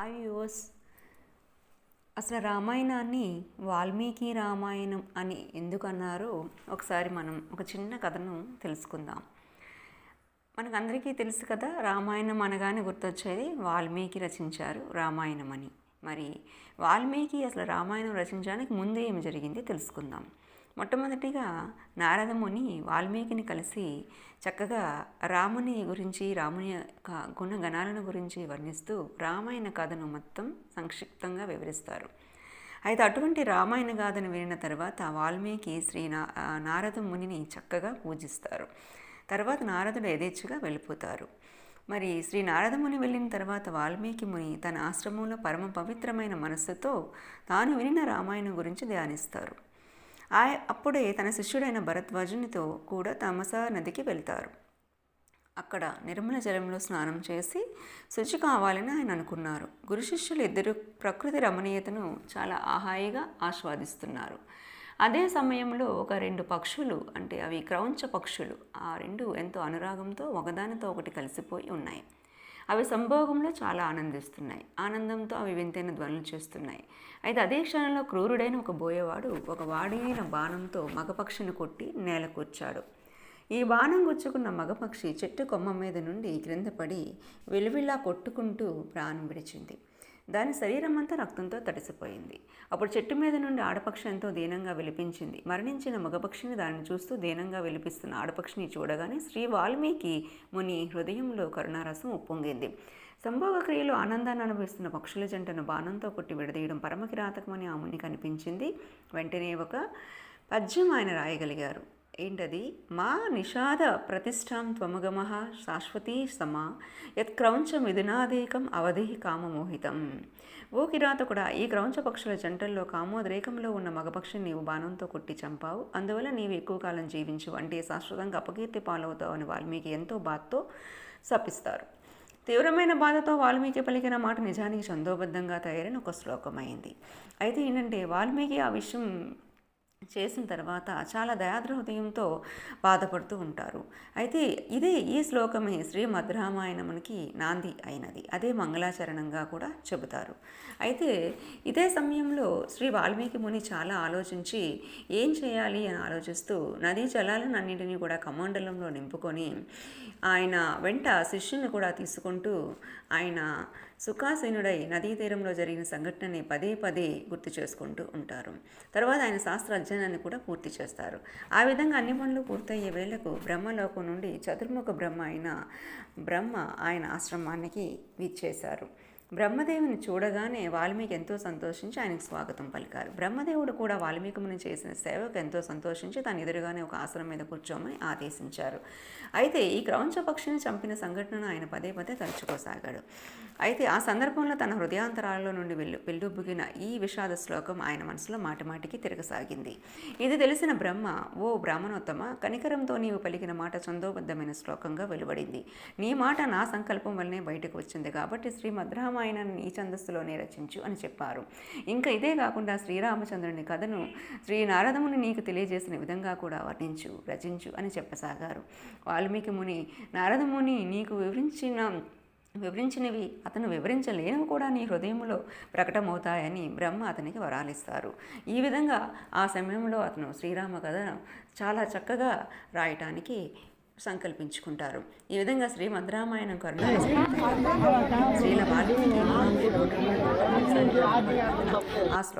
Hi yours అసలు రామాయణాన్ని వాల్మీకి రామాయణం అని ఎందుకు అన్నారో ఒకసారి మనం ఒక చిన్న కథను తెలుసుకుందాం. మనకందరికీ తెలుసు కదా రామాయణం అనగానే గుర్తొచ్చేది వాల్మీకి రచించారు రామాయణం అని మరి వాల్మీకి అసలు రామాయణం రచించడానికి ముందు ఏమి జరిగింది తెలుసుకుందాం. మొట్టమొదటిగా నారదముని వాల్మీకిని కలిసి చక్కగా రాముని గురించి రాముని యొక్క గుణగణాలను గురించి వర్ణిస్తూ రామాయణ కథను మొత్తం సంక్షిప్తంగా వివరిస్తారు. అయితే అటువంటి రామాయణ గాథను వినిన తర్వాత వాల్మీకి శ్రీ నా నారద మునిని చక్కగా పూజిస్తారు. తర్వాత నారదుడు యథేచ్ఛగా వెళ్ళిపోతారు. మరి శ్రీ నారదముని వెళ్ళిన తర్వాత వాల్మీకి ముని తన ఆశ్రమంలో పరమ పవిత్రమైన మనస్సుతో తాను వినిన రామాయణం గురించి ధ్యానిస్తారు. ఆ అప్పుడే తన శిష్యుడైన భరద్వాజునితో కూడా తమసా నదికి వెళ్తారు. అక్కడ నిర్మల జలంలో స్నానం చేసి శుచి కావాలని ఆయన అనుకున్నారు. గురు శిష్యులు ఇద్దరు ప్రకృతి రమణీయతను చాలా ఆహాయిగా ఆస్వాదిస్తున్నారు. అదే సమయంలో ఒక రెండు పక్షులు అంటే అవి క్రౌంచ పక్షులు ఆ రెండు ఎంతో అనురాగంతో ఒకదానితో ఒకటి కలిసిపోయి ఉన్నాయి. అవి సంభోగంలో చాలా ఆనందిస్తున్నాయి. ఆనందంతో అవి వింతైన ధ్వనులు చేస్తున్నాయి. అయితే అదే క్షణంలో క్రూరుడైన ఒక బోయవాడు ఒక వాడిన బాణంతో మగపక్షిని కొట్టి నేల కూర్చాడు ఈ బాణం గుచ్చుకున్న మగపక్షి చెట్టు కొమ్మ మీద నుండి క్రింద పడి విలువిలా కొట్టుకుంటూ ప్రాణం విడిచింది. దాని శరీరం అంతా రక్తంతో తడిసిపోయింది. అప్పుడు చెట్టు మీద నుండి ఆడపక్షి ఎంతో దీనంగా విలిపించింది. మరణించిన మగపక్షిని దానిని చూస్తూ దీనంగా విలిపిస్తున్న ఆడపక్షిని చూడగానే శ్రీ వాల్మీకి ముని హృదయంలో కరుణారసం ఉప్పొంగింది. సంభోగ క్రియలో ఆనందాన్ని అనుభవిస్తున్న పక్షుల జంటను బాణంతో కొట్టి విడదీయడం పరమకిరాతకమని ఆ ముని కనిపించింది. వెంటనే ఒక పద్యం ఆయన రాయగలిగారు. ఏంటది? మా నిషాద ప్రతిష్టాం త్వముగమ శాశ్వతీ సమా యత్క్రౌంచ మిథునాదేకం అవధి కామమోహితం. ఓ కిరాతకుడా ఈ క్రౌంచ పక్షుల జంటల్లో కామోద్రేకంలో ఉన్న మగపక్షిని నీవు బాణంతో కొట్టి చంపావు. అందువల్ల నీవు ఎక్కువ కాలం జీవించు అంటే శాశ్వతంగా అపకీర్తి పాలవుతావు అని వాల్మీకి ఎంతో బాధతో శపిస్తారు. తీవ్రమైన బాధతో వాల్మీకి పలికిన మాట నిజానికి చందోబద్ధంగా తయారైన ఒక శ్లోకమైంది. అయితే ఏంటంటే వాల్మీకి ఆ విషయం చేసిన తర్వాత చాలా దయాద్ర హృదయంతో బాధపడుతూ ఉంటారు. అయితే ఇదే ఈ శ్లోకమే శ్రీ మధురామాయణమునికి నాంది అయినది. అదే మంగళాచరణంగా కూడా చెబుతారు. అయితే ఇదే సమయంలో శ్రీ వాల్మీకి ముని చాలా ఆలోచించి ఏం చేయాలి అని ఆలోచిస్తూ నదీ జలాలను అన్నింటినీ కూడా కమండలంలో నింపుకొని ఆయన వెంట శిష్యుని కూడా తీసుకుంటూ ఆయన సుఖాసీనుడై నదీ తీరంలో జరిగిన సంఘటనని పదే పదే గుర్తు చేసుకుంటూ ఉంటారు. తర్వాత ఆయన శాస్త్ర అధ్యయనాన్ని కూడా పూర్తి చేస్తారు. ఆ విధంగా అన్ని పనులు పూర్తయ్యే వేళకు బ్రహ్మలోకం నుండి చతుర్ముఖ బ్రహ్మ అయిన బ్రహ్మ ఆయన ఆశ్రమానికి విచ్చేశారు. బ్రహ్మదేవుని చూడగానే వాల్మీకి ఎంతో సంతోషించి ఆయనకు స్వాగతం పలికారు. బ్రహ్మదేవుడు కూడా వాల్మీకిముని చేసిన సేవకు ఎంతో సంతోషించి తన ఎదురుగానే ఒక ఆసనం మీద కూర్చోమని ఆదేశించారు. అయితే ఈ క్రౌంచ పక్షిని చంపిన సంఘటనను ఆయన పదే పదే తలుచుకోసాగాడు. అయితే ఆ సందర్భంలో తన హృదయాంతరాలలో నుండి వెళ్ళు వెల్లుబుగిన ఈ విషాద శ్లోకం ఆయన మనసులో మాటిమాటికి తిరగసాగింది. ఇది తెలిసిన బ్రహ్మ ఓ బ్రాహ్మణోత్తమ కనికరంతో నీవు పలికిన మాట చందోబద్ధమైన శ్లోకంగా వెలువడింది. నీ మాట నా సంకల్పం వల్లనే బయటకు వచ్చింది కాబట్టి శ్రీ మద్రామ ఆయన ఈ ఛందస్సులోనే రచించు అని చెప్పారు. ఇంకా ఇదే కాకుండా శ్రీరామచంద్రుని కథను శ్రీ నారదముని నీకు తెలియజేసిన విధంగా కూడా వర్ణించు రచించు అని చెప్పసాగారు. వాల్మీకి ముని నారదముని నీకు వివరించిన వివరించినవి అతను వివరించలేనివి కూడా నీ హృదయంలో ప్రకటమవుతాయని బ్రహ్మ అతనికి వరాలిస్తారు. ఈ విధంగా ఆ సమయంలో అతను శ్రీరామ కథను చాలా చక్కగా రాయటానికి సంకల్పించుకుంటారు. ఈ విధంగా శ్రీ మద్రామాయణం కరుణ శ్రీల వాల్మీకి ఆ శ్లోకం